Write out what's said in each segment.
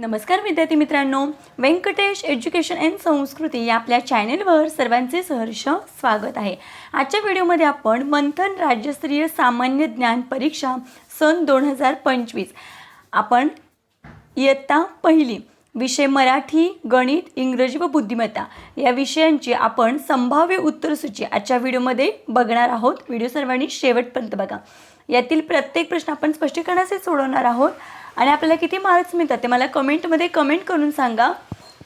नमस्कार विद्यार्थी मित्रांनो. व्यंकटेश एज्युकेशन अँड संस्कृती या आपल्या चॅनेलवर सर्वांचे सहर्ष स्वागत आहे. आजच्या व्हिडिओमध्ये आपण मंथन राज्यस्तरीय सामान्य ज्ञान परीक्षा सन दोन हजार पंचवीस. आपण इयत्ता पहिली विषय मराठी गणित इंग्रजी व बुद्धिमत्ता या विषयांची आपण संभाव्य उत्तरसूची आजच्या व्हिडिओमध्ये बघणार आहोत. व्हिडिओ सर्वांनी शेवटपर्यंत बघा. यातील प्रत्येक प्रश्न आपण स्पष्टीकरणाचे सोडवणार आहोत. आणि आपल्याला किती मार्क्स मिळतात ते मला कमेंटमध्ये कमेंट करून सांगा.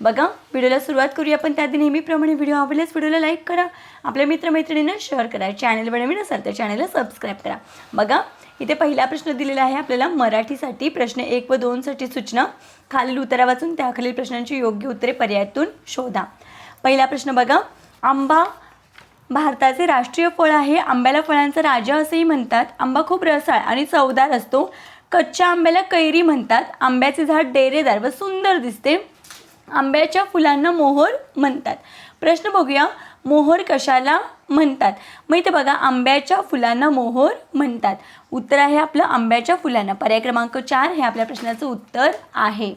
बघा व्हिडिओला सुरुवात करूया पण त्याआधी नेहमीप्रमाणे व्हिडिओ आवडल्यास व्हिडिओला लाईक करा. आपल्या मित्रमैत्रिणींना शेअर करा. चॅनलवर नवीन असाल तर चॅनलला सबस्क्राईब करा. बघा इथे पहिला प्रश्न दिलेला आहे आपल्याला मराठीसाठी. प्रश्न एक व दोनसाठी सूचना. खालील उत्तरा वाचून त्याखालील प्रश्नांची योग्य उत्तरे पर्यायातून शोधा. पहिला प्रश्न बघा. आंबा भारताचे राष्ट्रीय फळ आहे. आंब्याला फळांचा राजा असेही म्हणतात. आंबा खूप रसाळ आणि चवदार असतो. कच्च्या आंब्याला कैरी म्हणतात. आंब्याचे झाड डेरेदार व सुंदर दिसते. आंब्याच्या फुलांना मोहर म्हणतात. प्रश्न बघूया मोहर कशाला म्हणतात? मग इथे बघा आंब्याच्या फुलांना मोहर म्हणतात. उत्तर आहे आपलं आंब्याच्या फुलांना. पर्याय क्रमांक चार हे आपल्या प्रश्नाचं उत्तर आहे.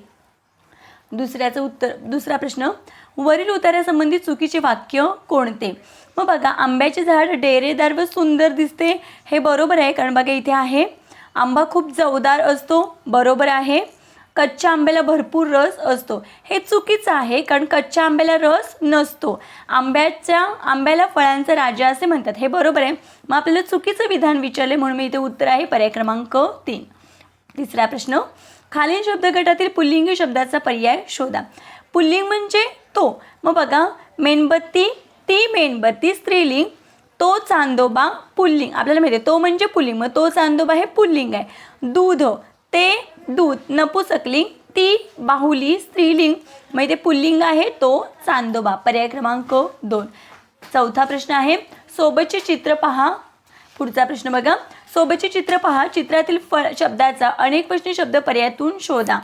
दुसऱ्याचं उत्तर दुसरा प्रश्न वरील उत्तरासंबंधी चुकीचे वाक्य कोणते? मग बघा आंब्याचे झाड डेरेदार व सुंदर दिसते हे बरोबर आहे कारण बघा इथे आहे आंबा खूप चवदार असतो बरोबर आहे. कच्च्या आंब्याला भरपूर रस असतो. हे चुकीचं आहे कारण कच्च्या आंब्याला रस नसतो. आंब्याच्या आंब्याला फळांचा राजा असे म्हणतात. हे बरोबर आहे. मग आपल्याला चुकीचं विधान विचारले म्हणून मी इथे उत्तर आहे. पर्याय क्रमांक तीन. तिसरा प्रश्न. खालील शब्दगटातील पुल्लिंगी शब्दाचा पर्याय शोधा. पुल्लिंग म्हणजे तो. मग बघा मेणबत्ती ती मेणबत्ती स्त्रीलिंग तो चांदोबा पुल्लिंग. आपल्याला माहिती आहे तो म्हणजे पुल्लिंग. मग तो चांदोबा हे पुल्लिंग आहे. दूध ते दूध नपुसकलिंग ती बाहुली स्त्रीलिंग. मग इथे पुल्लिंग आहे तो चांदोबा. पर्याय क्रमांक दोन. चौथा प्रश्न आहे सोबतचे चित्र पहा. पुढचा प्रश्न बघा. सोबतचे चित्र पहा. चित्रातील फळ शब्दाचा अनेक प्रश्न शब्द पर्यायातून शोधा.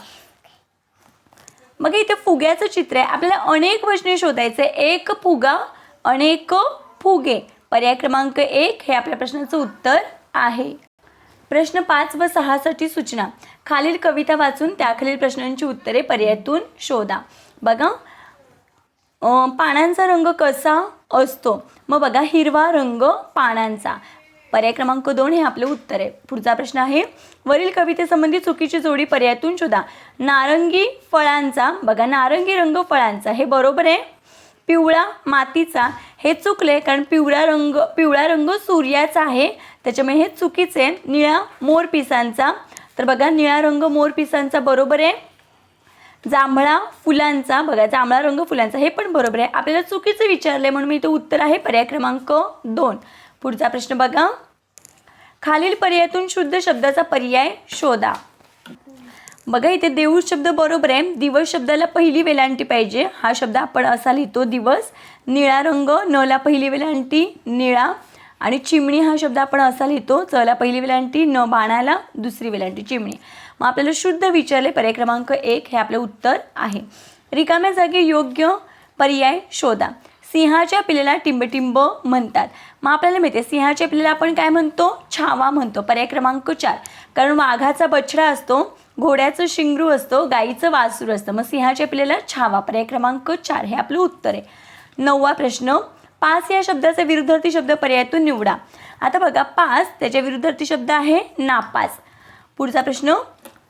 मग इथे फुग्याचं चित्र आहे. आपल्याला अनेक प्रश्न शोधायचे. एक फुगा अनेक फुगे. पर्याय क्रमांक एक हे आपल्या प्रश्नाचं उत्तर आहे. प्रश्न पाच व सहासाठी सूचना. खालील कविता वाचून त्याखालील प्रश्नांची उत्तरे पर्यायातून शोधा. बघा. पानांचा रंग कसा असतो? मग बघा हिरवा रंग पानांचा. पर्याय क्रमांक दोन हे आपलं उत्तर आहे. पुढचा प्रश्न आहे. वरील कवितेसंबंधी चुकीची जोडी पर्यायातून शोधा. नारंगी फळांचा बघा नारंगी रंग फळांचा. हे बरोबर आहे. पिवळा मातीचा हे चुकले कारण पिवळा रंग पिवळा रंग सूर्याचा आहे. त्याच्यामुळे हे चुकीचे आहे. निळा मोरपिसांचा तर बघा निळा रंग मोरपिसांचा बरोबर आहे. जांभळा फुलांचा बघा जांभळा रंग फुलांचा हे पण बरोबर आहे. आपल्याला चुकीचं विचारले म्हणून मी इथं उत्तर आहे. पर्याय क्रमांक दोन. पुढचा प्रश्न बघा. खालील पर्यायातून शुद्ध शब्दाचा पर्याय शोधा. बघा इथे देऊळ शब्द बरोबर आहे. दिवस शब्दाला पहिली वेलांटी पाहिजे. हा शब्द आपण असा लिहितो दिवस निळा रंग नला पहिली वेलांटी निळा आणि चिमणी हा शब्द आपण असा लिहितो चला पहिली वेलांटी न बाणाला दुसरी वेलांटी चिमणी. मग आपल्याला शुद्ध विचारले पर्याय क्रमांक एक हे आपलं उत्तर आहे. रिकाम्या जागी योग्य पर्याय शोधा. सिंहाच्या पिल्लेला टिंबटिंब म्हणतात. मग आपल्याला माहिती आहे सिंहाच्या पिल्लेला आपण काय म्हणतो? छावा म्हणतो पर्याय क्रमांक चार. कारण वाघाचा बछडा असतो घोड्याचं शिंगरू असतो गाईचं वासरू असतं. मग सिंहाचे आपल्याला छावा पर्याय क्रमांक चार. हे आपलं उत्तर आहे. नववा प्रश्न पास या शब्दाचा विरुद्धार्थी शब्द पर्यायातून निवडा. आता बघा पास त्याच्या विरुद्धार्थी शब्द आहे नापास. पुढचा प्रश्न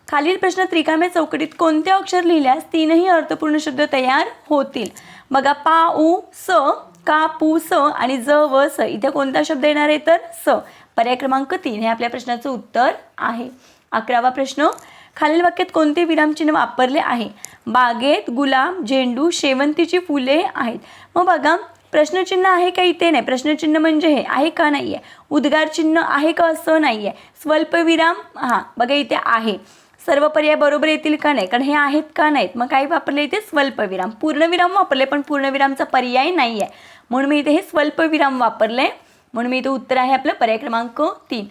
खालील प्रश्न त्रिकाम्या चौकटीत कोणते अक्षर लिहिल्यास तीनही अर्थपूर्ण शब्द तयार होतील? बघा पा उ स का पू स आणि ज व स. इथे कोणता शब्द येणार आहे तर स. पर्याय क्रमांक तीन हे आपल्या प्रश्नाचं उत्तर आहे. अकरावा प्रश्न खालील वाक्यात कोणते विरामचिन्ह वापरले आहे? बागेत गुलाब झेंडू शेवंतीची फुले आहेत. मग बघा प्रश्नचिन्ह आहे का इथे नाही? प्रश्नचिन्ह म्हणजे हे आहे का नाही आहे उद्गार चिन्ह आहे का असं नाही आहे स्वल्पविराम हां बघा इथे आहे. सर्व पर्याय बरोबर येतील का नाही? कारण हे आहेत का नाहीत? मग काय वापरले इथे? स्वल्पविराम पूर्णविराम वापरले पण पूर्णविरामचा पर्याय नाही आहे म्हणून मी इथे हे स्वल्पविराम वापरले. म्हणून मी इथे उत्तर आहे आपलं पर्याय क्रमांक तीन.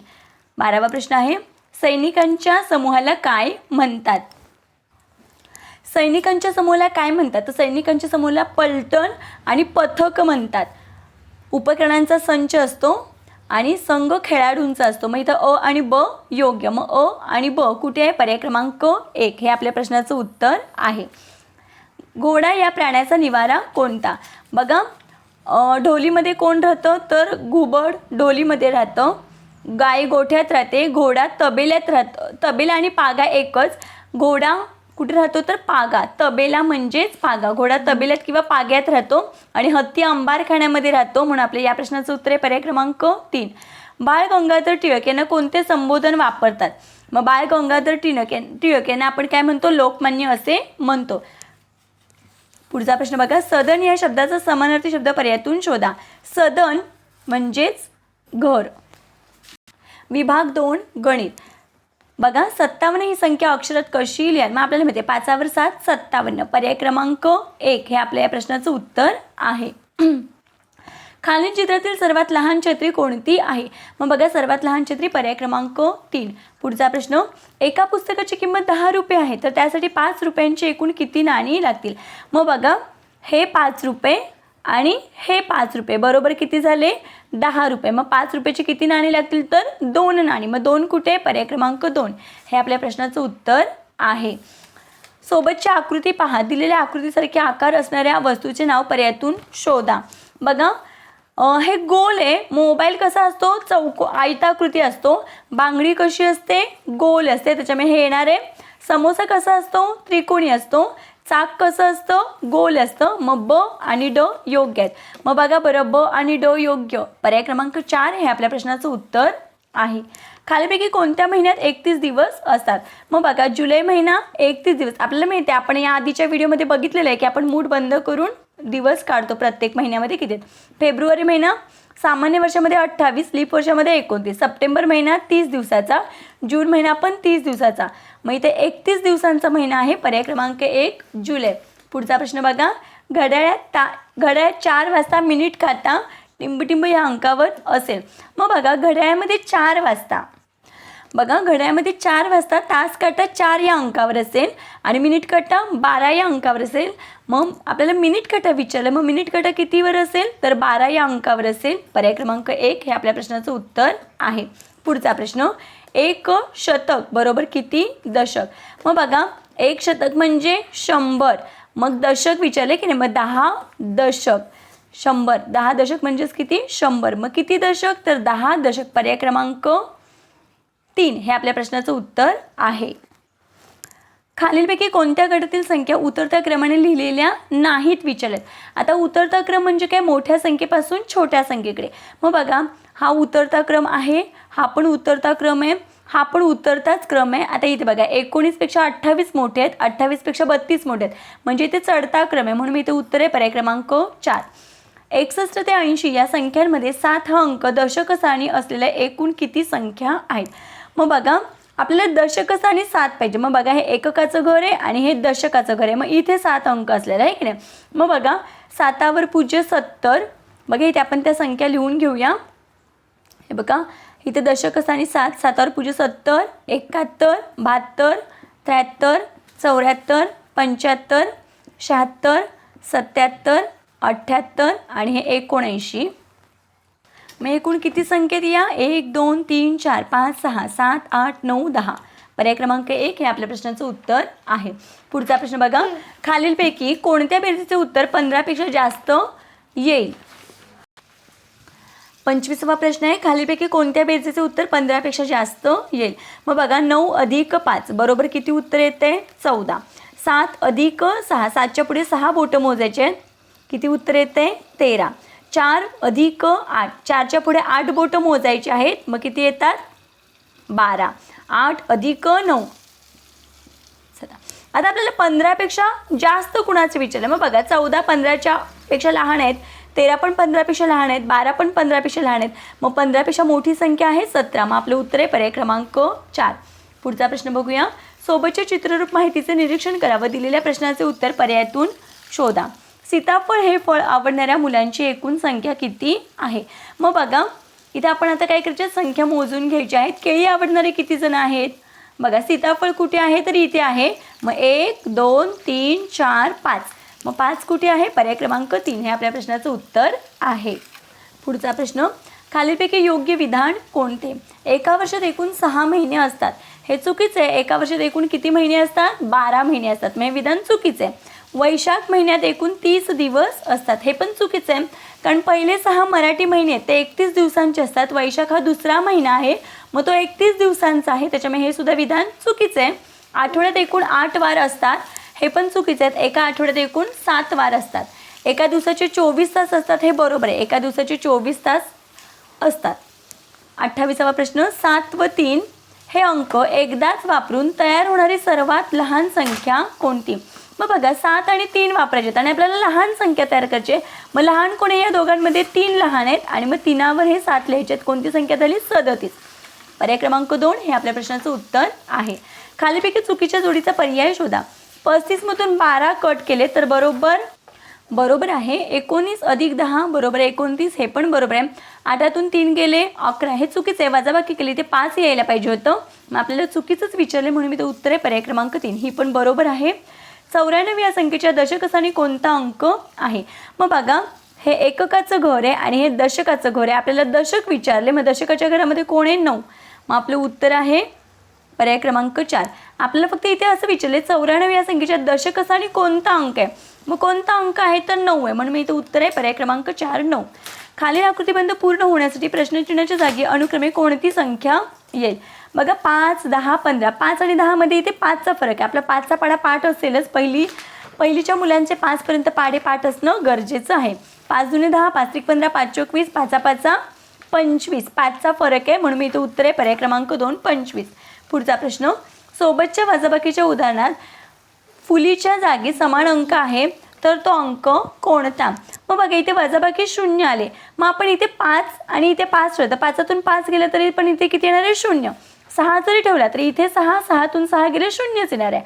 बारावा प्रश्न आहे. सैनिकांच्या समूहाला काय म्हणतात? सैनिकांच्या समूहाला काय म्हणतात? तर सैनिकांच्या समूहाला पलटण आणि पथक म्हणतात. उपकरणांचा संच असतो आणि संघ खेळाडूंचा असतो. मग इथं अ आणि ब योग्य. मग अ आणि ब कुठे आहे? पर्याय क्रमांक एक. हे आपल्या प्रश्नाचं उत्तर आहे. घोडा या प्राण्याचा निवारा कोणता? बघा ढोलीमध्ये कोण राहतं? तर घुबड ढोलीमध्ये राहतं गाय गोठ्यात राहते घोडा तबेल्यात राहतं तबेला आणि पागा एकच. घोडा कुठे राहतो तर पागा. तबेला म्हणजेच पागा. घोडा तबेल्यात किंवा पाग्यात राहतो आणि हत्ती अंबारखान्यामध्ये राहतो म्हणून आपल्या या प्रश्नाचं उत्तर आहे पर्याय क्रमांक तीन. बाळ गंगाधर टिळक यांना कोणते संबोधन वापरतात? मग बाळ गंगाधर टिळक टिळक यांना आपण काय म्हणतो? लोकमान्य असे म्हणतो. पुढचा प्रश्न बघा. सदन या शब्दाचा समानार्थी शब्द पर्यायातून शोधा. सदन म्हणजेच घर. विभाग दोन गणित. बघा सत्तावन्न ही संख्या अक्षरात कशी लिहा मग आपल्याला माहिती आहे पाचावर सात सत्तावन्न. पर्याय क्रमांक एक हे आपल्या या प्रश्नाचं उत्तर आहे. खालील चित्रातील सर्वात लहान छत्री कोणती आहे? मग बघा सर्वात लहान छत्री पर्याय क्रमांक तीन. पुढचा प्रश्न एका पुस्तकाची किंमत दहा रुपये आहे तर त्यासाठी पाच रुपयांची एकूण किती नाणी लागतील? मग बघा हे पाच रुपये आणि हे पाच रुपये. बरोबर किती झाले? दहा रुपये. मग पाच रुपयाची किती नाणी लागतील? तर दोन नाणी. मग दोन कुठे? पर्याय क्रमांक दोन. हे आपल्या प्रश्नाचं उत्तर आहे. सोबतची आकृती पहा. दिलेल्या आकृतीसारखे आकार असणाऱ्या वस्तूचे नाव पर्यायातून शोधा. बघा. हे गोल आहे. मोबाईल कसा असतो? चौको आयताकृती असतो. बांगडी कशी असते? गोल असते. त्याच्यामुळे हे येणार आहे. समोसा कसा असतो? त्रिकोणी असतो. चाक कसं असतं? गोल असतं. मग ब आणि ड योग्य आहेत. मग बघा बरं ब आणि ड योग्य. पर्याय क्रमांक चार हे आपल्या प्रश्नाचं उत्तर आहे. खालीपैकी कोणत्या महिन्यात एकतीस दिवस असतात? मग बघा जुलै महिना एकतीस दिवस. आपल्याला माहिती आहे आपण या आधीच्या व्हिडिओमध्ये बघितलेलं आहे की आपण मूड बंद करून दिवस काढतो प्रत्येक महिन्यामध्ये किती? फेब्रुवारी महिना सामान्य वर्षामध्ये अठ्ठावीस लीप वर्षामध्ये एकोणतीस. सप्टेंबर महिना तीस दिवसाचा. जून महिना पण तीस दिवसाचा. मग इथे एकतीस दिवसांचा महिना आहे. पर्याय क्रमांक एक जुलै. पुढचा प्रश्न बघा. घड्याळ्यात ता घड्याळ्यात चार वाजता मिनिट काटा टिंबटिंब या अंकावर असेल. मग बघा घड्याळामध्ये चार वाजता. बघा घड्याळमध्ये चार वाजता तास काटा चार या अंकावर असेल आणि मिनिट काटा बारा या अंकावर असेल. मग आपल्याला मिनिट काटा विचारलं मग मिनिट काटा कितीवर असेल? तर बारा या अंकावर असेल. पर्याय क्रमांक एक हे आपल्या प्रश्नाचं उत्तर आहे. पुढचा प्रश्न एक शतक बरोबर किती दशक? मग बघा एक शतक म्हणजे शंभर. मग दशक विचारले की नाही मग दहा दशक. शंभर. दहा दशक म्हणजेच किती? शंभर. मग किती दशक? तर दहा दशक पर्याय क्रमांक तीन हे आपल्या प्रश्नाचं उत्तर आहे. खालीलपैकी कोणत्या गटातील संख्या उतरत्या क्रमाने लिहिलेल्या नाहीत विचारल्यात आता उतरता क्रम म्हणजे काय? मोठ्या संख्येपासून छोट्या संख्येकडे. मग बघा हा उतरता क्रम आहे हा पण उतरता क्रम आहे हा पण उतरताच क्रम आहे. आता इथे बघा एकोणीसपेक्षा अठ्ठावीस मोठे आहेत अठ्ठावीसपेक्षा बत्तीस मोठे आहेत. म्हणजे इथे चढता क्रम आहे म्हणून मी इथे उत्तर आहे पर्याय क्रमांक चार. एकसष्ट ते ऐंशी या संख्यांमध्ये सात हा अंक दशकसारणी असलेल्या एकूण किती संख्या आहेत? मग बघा आपल्याला दशकच आणि सात पाहिजे. मग बघा हे एककाचं घर आहे आणि हे दशकाचं घर आहे. मग इथे सात अंक असलेलं आहे की नाही? मग बघा सातावर पूज्य सत्तर. बघा इथे आपण त्या संख्या लिहून घेऊया. हे बघा इथे दशकच आणि सात. सातावर पूज्य सत्तर एकाहत्तर बहात्तर त्र्याहत्तर चौऱ्याहत्तर पंच्याहत्तर शहात्तर सत्याहत्तर अठ्ठ्याहत्तर आणि हे एकोणऐंशी. मग एकूण किती संकेत या? एक दोन तीन चार पाच सहा सात आठ नऊ दहा. पर्याय क्रमांक एक हे आपल्या प्रश्नाचं उत्तर आहे. पुढचा प्रश्न बघा. खालीलपैकी कोणत्या बेरजेचे उत्तर पंधरापेक्षा जास्त येईल? पंचवीसावा प्रश्न आहे. खालीलपैकी कोणत्या बेरजेचे उत्तर पंधरापेक्षा जास्त येईल? मग बघा नऊ अधिक पाच. बरोबर किती उत्तर येते? चौदा. सात अधिक सहा. सातच्या पुढे सहा बोटं मोजायचे आहेत. किती उत्तर येते? तेरा. चार अधिक आठ. चारच्या पुढे आठ बोटं मोजायची आहेत. मग किती येतात? बारा. आठ अधिक नऊ. चला. आता आपल्याला पंधरापेक्षा जास्त कुणाचं विचारलं? मग बघा चौदा पंधराच्या पेक्षा लहान आहेत. तेरा पण पंधरापेक्षा लहान आहेत. बारा पण पंधरापेक्षा लहान आहेत. मग पंधरापेक्षा मोठी संख्या आहे सतरा. मग आपलं उत्तर आहे पर्याय क्रमांक चार. पुढचा प्रश्न बघूया. सोबतच्या चित्ररूप माहितीचे निरीक्षण करा व दिलेल्या प्रश्नाचे उत्तर पर्यायातून शोधा. सीताफळ हे फळ आवडणाऱ्या मुलांची एकूण संख्या किती आहे? मग बघा इथं आपण आता काय करायच्या संख्या मोजून घ्यायची आहेत. केळी आवडणारे किती जण आहेत? बघा सीताफळ कुठे आहे? तर इथे आहे. मग एक दोन तीन चार पाच. मग पाच कुठे आहे? पर्याय क्रमांक तीन. हे आपल्या प्रश्नाचं उत्तर आहे. पुढचा प्रश्न खालीलपैकी योग्य विधान कोणते? एका वर्षात एकूण सहा महिने असतात. हे चुकीचे आहे. एका वर्षात एकूण किती महिने असतात? बारा महिने असतात. मग हे विधान चुकीचे आहे. वैशाख महिन्यात एकूण तीस दिवस असतात. हे पण चुकीचं आहे. कारण पहिले सहा मराठी महिने ते एकतीस दिवसांचे असतात. वैशाख हा दुसरा महिना आहे. मग तो एकतीस दिवसांचा आहे. त्याच्यामुळे हे सुद्धा विधान चुकीचं आहे. आठवड्यात एकूण आठ वार असतात. हे पण चुकीचे आहेत एका आठवड्यात एकूण सात वार असतात. एका दिवसाचे चोवीस तास असतात हे बरोबर आहे. एका दिवसाचे चोवीस तास असतात. अठ्ठावीसावा प्रश्न सात व तीन हे अंक एकदाच वापरून तयार होणारी सर्वात लहान संख्या कोणती? मग बघा सात आणि तीन वापरायचे आहेत. आणि आपल्याला लहान संख्या तयार करायची आहे. मग लहान कोणी या दोघांमध्ये तीन लहान आहेत आणि मग तीनावर हे सात लिहायचे आहेत. कोणती संख्या झाली? सदतीस. पर्याय क्रमांक दोन हे आपल्या प्रश्नाचं उत्तर आहे. खालीपैकी चुकीच्या जोडीचा पर्याय शोधा. पस्तीसमधून बारा कट केले तर बरोबर बरोबर आहे एकोणीस अधिक दहा बरोबर आहे एकोणतीस हे पण बरोबर आहे. आठातून तीन गेले अकरा. हे चुकीचं आहे. वजाबाकी केली ते पाच यायला पाहिजे होतं. मग आपल्याला चुकीचंच विचारले म्हणून मी ते उत्तर आहे. पर्याय क्रमांक तीन. ही पण बरोबर आहे. चौऱ्याण्णव या संख्येच्या दशकस्थानी कोणता अंक आहे? मग बघा हे एककाचं घर आहे आणि हे दशकाचं घर आहे. आपल्याला दशक विचारले मग दशकाच्या घरामध्ये कोण आहे? नऊ. मग आपलं उत्तर आहे पर्याय क्रमांक चार. आपल्याला फक्त इथे असं विचारले चौऱ्याण्णव या संख्येच्या दशकस्थानी कोणता अंक आहे? मग कोणता अंक आहे? तर नऊ आहे. म्हणून मी इथं उत्तर आहे पर्याय क्रमांक चार नऊ. खालील आकृतीबंध पूर्ण होण्यासाठी प्रश्नचिन्हाच्या जागी अनुक्रमे कोणती संख्या येईल? बघा पाच दहा पंधरा. पाच आणि दहामध्ये इथे पाचचा फरक आहे. आपला पाचचा पाडा पाठ असेलच. पहिली पहिलीच्या मुलांचे पाचपर्यंत पाडे पाठ असणं गरजेचं आहे. पाच जुने दहा पाच त्रिक पंधरा पाच चोवीस पाचा पाचा पंचवीस. पाचचा फरक आहे म्हणून मी इथे उत्तर आहे पर्याय क्रमांक दोन पंचवीस. पुढचा प्रश्न. सोबतच्या वजाबाकीच्या उदाहरणात फुलीच्या जागी समान अंक आहे तर तो अंक कोणता? मग बघा इथे वजाबाकी शून्य आले. मग आपण इथे पाच आणि इथे पाच ठेवतो. पाचातून पाच गेलं तरी पण इथे किती येणार आहे? शून्य. सहा जरी ठेवला तरी इथे सहा सहातून सहा गेले शून्यच येणार आहे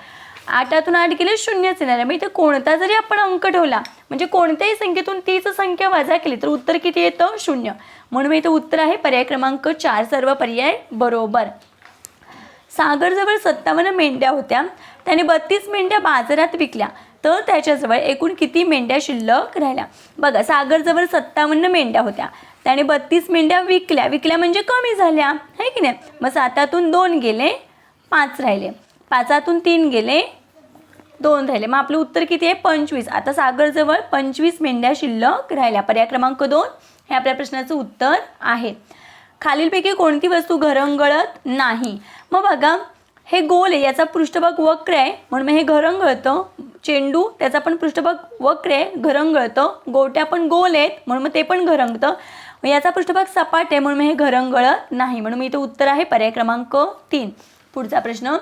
आठातून आठ गेले शून्यच येणार आहे मग इथे कोणता जरी आपण अंक ठेवला म्हणजे कोणत्याही संख्येतून तीच संख्या वजा केली तर उत्तर किती येतं? शून्य. म्हणून इथे उत्तर आहे पर्याय क्रमांक चार सर्व पर्याय बरोबर. सागरजवळ सत्तावन्न मेंढ्या होत्या. त्याने बत्तीस मेंढ्या बाजारात विकल्या. तर त्याच्याजवळ एकूण किती मेंढ्या शिल्लक राहिल्या? बघा सागरजवळ सत्तावन्न मेंढ्या होत्या. त्याने बत्तीस मेंढ्या विकल्या. विकल्या म्हणजे कमी झाल्या. आहे की नाही? मग सातातून दोन गेले पाच राहिले. पाचातून तीन गेले दोन राहिले. मग आपलं उत्तर किती आहे? पंचवीस. आता सागरजवळ पंचवीस मेंढ्या शिल्लक राहिल्या. पर्याय क्रमांक दोन. हे आपल्या प्रश्नाचं उत्तर आहे. खालीलपैकी कोणती वस्तू घरंगळत नाही? मग बघा हे गोल आहे याचा पृष्ठभाग वक्र आहे म्हणून मग हे घरंगळतं चेंडू त्याचा पण पृष्ठभाग वक्र आहे घरंगळतं गोट्या पण गोल आहेत म्हणून मग ते पण घरंगतं मग याचा पृष्ठभाग सपाट आहे म्हणून मग हे घरंगळत नाही. म्हणून मी इथं उत्तर आहे पर्याय क्रमांक तीन. पुढचा प्रश्न.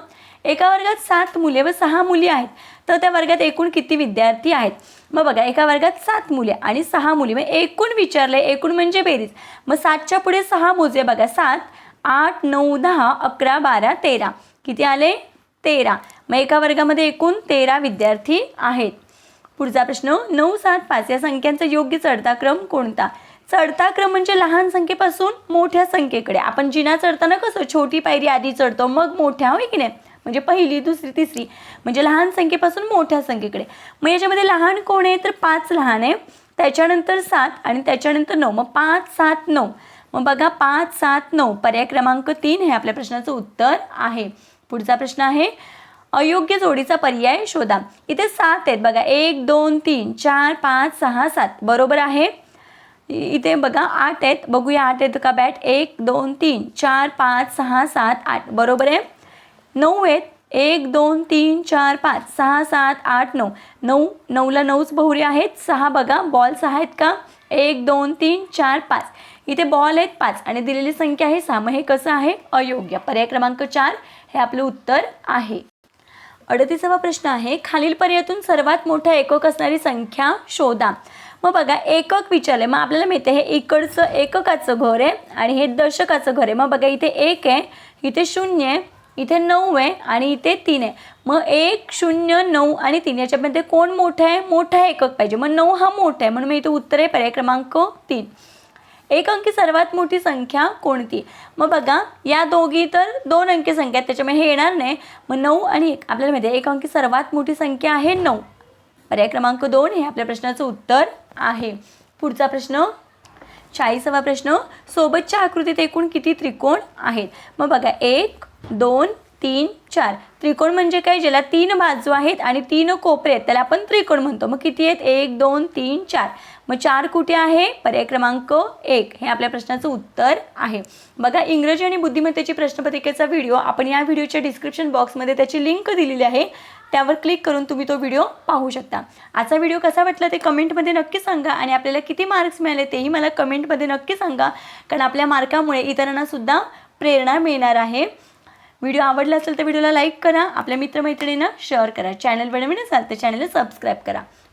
एका वर्गात सात मुले व सहा मुली आहेत. तर त्या वर्गात एकूण किती विद्यार्थी आहेत? मग बघा एका वर्गात सात मुले आणि सहा मुली. मग एकूण विचारले एकूण म्हणजे बेरीज. मग सातच्या पुढे सहा मोजे बघा. सात आठ नऊ दहा अकरा बारा तेरा. किती आले? तेरा. मग एका वर्गामध्ये एकूण तेरा विद्यार्थी आहेत. पुढचा प्रश्न नऊ सात पाच या संख्यांचा योग्य चढता क्रम कोणता? चढता क्रम म्हणजे लहान संख्येपासून मोठ्या संख्येकडे. आपण जिना चढताना कसं छोटी पायरी आधी चढतो मग मोठ्या होय की नाही? म्हणजे पहिली दुसरी तिसरी. म्हणजे लहान संख्येपासून मोठ्या संख्येकडे. मग याच्यामध्ये लहान कोण आहे? तर पाच लहान आहे. त्याच्यानंतर सात आणि त्याच्यानंतर नऊ. मग पाच सात नऊ. मग बघा पाच सात नऊ पर्याय क्रमांक तीन हे आपल्या प्रश्नाचं उत्तर आहे. पुढचा प्रश्न आहे अयोग्य जोडीचा पर्याय शोधा. इथे सात आहेत बघा एक दोन तीन चार पाच सहा सात. बरोबर आहे? इथे बघा आठ आहेत. बघूया आठ आहेत का बॅट? एक दोन तीन चार पाच सहा सात आठ. बरोबर आहे? नऊ आहेत. एक दोन तीन चार पाच सहा सात आठ नऊ. नऊ नऊला नऊच बहुरे आहेत. सहा बघा बॉल सहा आहेत का? एक दोन तीन चार पाच. इथे बॉल आहेत पाच आणि दिलेली संख्या आहे सहा. मग हे कसं आहे? अयोग्य. पर्याय क्रमांक चार हे आपलं उत्तर आहे. अडतीसावा प्रश्न आहे खालील पर्यायातून सर्वात मोठा एकक असणारी संख्या शोधा. मग बघा एकक विचारले मग आपल्याला माहिती आहे हे इकडचं एककाचं घर आहे आणि हे दशकाचं घर आहे. मग बघा इथे एक आहे इथे शून्य आहे इथे नऊ आहे आणि इथे तीन आहे. मग एक शून्य नऊ आणि तीन याच्यामध्ये कोण मोठं आहे? मोठा एकक पाहिजे. मग नऊ हा मोठा आहे. म्हणून मी इथे उत्तर आहे पर्याय क्रमांक तीन. एक अंकी सर्वात मोठी संख्या कोणती? मग बघा या दोघी तर दोन अंकी संख्या आहेत त्याच्यामुळे हे येणार नाही. मग नऊ आणि एक. आपल्याला माहिती आहे एक अंकी सर्वात मोठी संख्या आहे नऊ. पर्याय क्रमांक दोन हे आपल्या प्रश्नाचं उत्तर आहे. पुढचा प्रश्न चाळीसावा प्रश्न सोबतच्या आकृतीत एकूण किती त्रिकोण आहेत? मग बघा एक दोन तीन चार. त्रिकोण म्हणजे काय? ज्याला तीन बाजू आहेत आणि तीन कोपरे आहेत त्याला आपण त्रिकोण म्हणतो. मग किती आहेत? एक दोन तीन चार. मग चार कुठे आहे? पर्याय क्रमांक एक. हे आपल्या प्रश्नाचं उत्तर आहे. बघा इंग्रजी आणि बुद्धिमत्तेची प्रश्नपत्रिकेचा व्हिडिओ आपण या व्हिडिओच्या डिस्क्रिप्शन बॉक्समध्ये त्याची लिंक दिलेली आहे. त्यावर क्लिक करून तुम्ही तो व्हिडिओ पाहू शकता. आजचा व्हिडिओ कसा वाटला ते कमेंटमध्ये नक्की सांगा आणि आपल्याला किती मार्क्स मिळाले तेही मला कमेंटमध्ये नक्की सांगा कारण आपल्या मार्कामुळे इतरांनासुद्धा प्रेरणा मिळणार आहे. व्हिडिओ आवडला असेल तर व्हिडिओला लाईक करा आपल्या मित्रमैत्रिणींना शेअर करा. चॅनल नवीन असाल तर चॅनलला सबस्क्राईब करा.